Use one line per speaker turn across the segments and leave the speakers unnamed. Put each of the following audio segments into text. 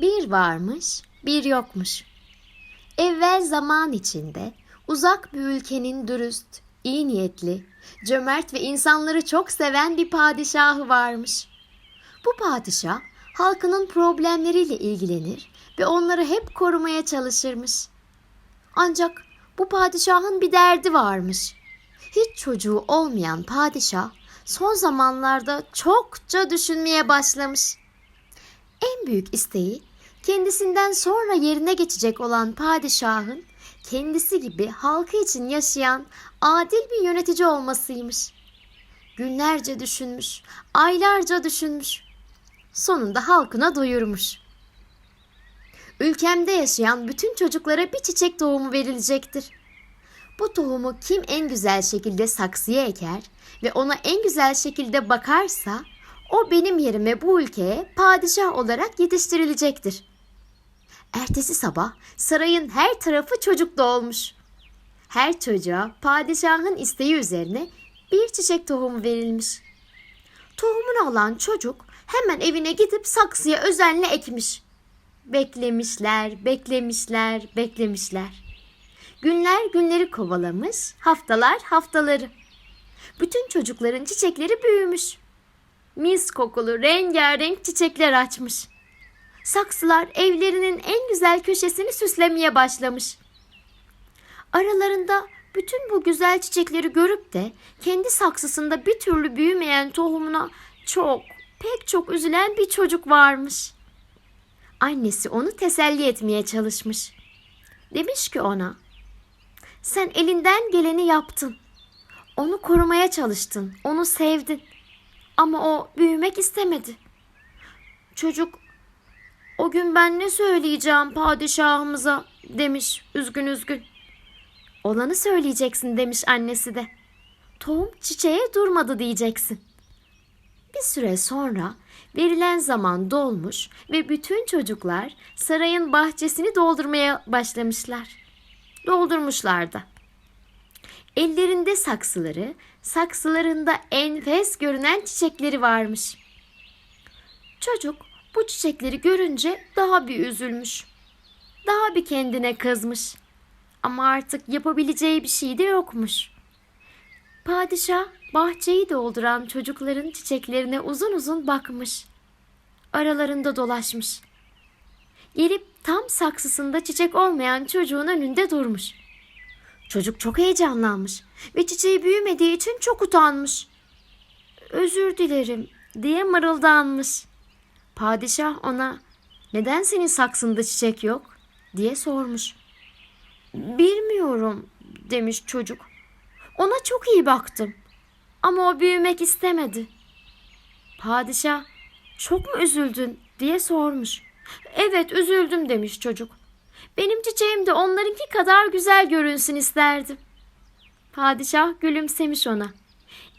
Bir varmış, bir yokmuş. Evvel zaman içinde uzak bir ülkenin dürüst, iyi niyetli, cömert ve insanları çok seven bir padişahı varmış. Bu padişah halkının problemleriyle ilgilenir ve onları hep korumaya çalışırmış. Ancak bu padişahın bir derdi varmış. Hiç çocuğu olmayan padişah son zamanlarda çokça düşünmeye başlamış. En büyük isteği kendisinden sonra yerine geçecek olan padişahın kendisi gibi halkı için yaşayan adil bir yönetici olmasıymış. Günlerce düşünmüş, aylarca düşünmüş. Sonunda halkına doyurmuş. Ülkemde yaşayan bütün çocuklara bir çiçek tohumu verilecektir. Bu tohumu kim en güzel şekilde saksıya eker ve ona en güzel şekilde bakarsa o benim yerime bu ülkeye padişah olarak yetiştirilecektir. Ertesi sabah sarayın her tarafı çocuk dolmuş. Her çocuğa padişahın isteği üzerine bir çiçek tohumu verilmiş. Tohumunu alan çocuk hemen evine gidip saksıya özenle ekmiş. Beklemişler, beklemişler, beklemişler. Günler günleri kovalamış, haftalar haftaları. Bütün çocukların çiçekleri büyümüş. Mis kokulu rengarenk çiçekler açmış. Saksılar evlerinin en güzel köşesini süslemeye başlamış. Aralarında bütün bu güzel çiçekleri görüp de kendi saksısında bir türlü büyümeyen tohumuna çok, pek çok üzülen bir çocuk varmış. Annesi onu teselli etmeye çalışmış. Demiş ki ona, sen elinden geleni yaptın. Onu korumaya çalıştın, onu sevdin. Ama o büyümek istemedi. Çocuk, o gün ben ne söyleyeceğim padişahımıza demiş üzgün üzgün. Olanı söyleyeceksin demiş annesi de. Tohum çiçeğe durmadı diyeceksin. Bir süre sonra verilen zaman dolmuş ve bütün çocuklar sarayın bahçesini doldurmaya başlamışlar. Doldurmuşlar da. Ellerinde saksıları, saksılarında enfes görünen çiçekleri varmış. Çocuk bu çiçekleri görünce daha bir üzülmüş. Daha bir kendine kızmış. Ama artık yapabileceği bir şey de yokmuş. Padişah bahçeyi dolduran çocukların çiçeklerine uzun uzun bakmış. Aralarında dolaşmış. Gelip tam saksısında çiçek olmayan çocuğun önünde durmuş. Çocuk çok heyecanlanmış ve çiçeği büyümediği için çok utanmış. Özür dilerim diye mırıldanmış. Padişah ona neden senin saksında çiçek yok diye sormuş. Bilmiyorum demiş çocuk. Ona çok iyi baktım. Ama o büyümek istemedi. Padişah çok mu üzüldün diye sormuş. Evet üzüldüm demiş çocuk. Benim çiçeğim de onlarınki kadar güzel görünsün isterdim. Padişah gülümsemiş ona.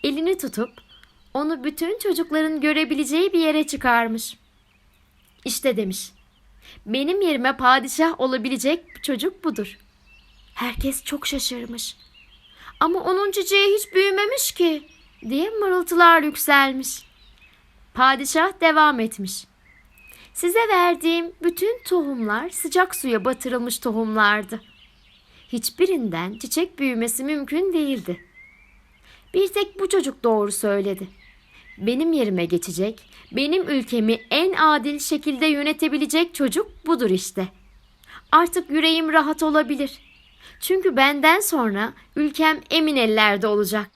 Elini tutup onu bütün çocukların görebileceği bir yere çıkarmış. İşte demiş. Benim yerime padişah olabilecek çocuk budur. Herkes çok şaşırmış. Ama onun çiçeği hiç büyümemiş ki diye mırıltılar yükselmiş. Padişah devam etmiş. Size verdiğim bütün tohumlar sıcak suya batırılmış tohumlardı. Hiçbirinden çiçek büyümesi mümkün değildi. Bir tek bu çocuk doğru söyledi. Benim yerime geçecek, benim ülkemi en adil şekilde yönetebilecek çocuk budur işte. Artık yüreğim rahat olabilir. Çünkü benden sonra ülkem emin ellerde olacak.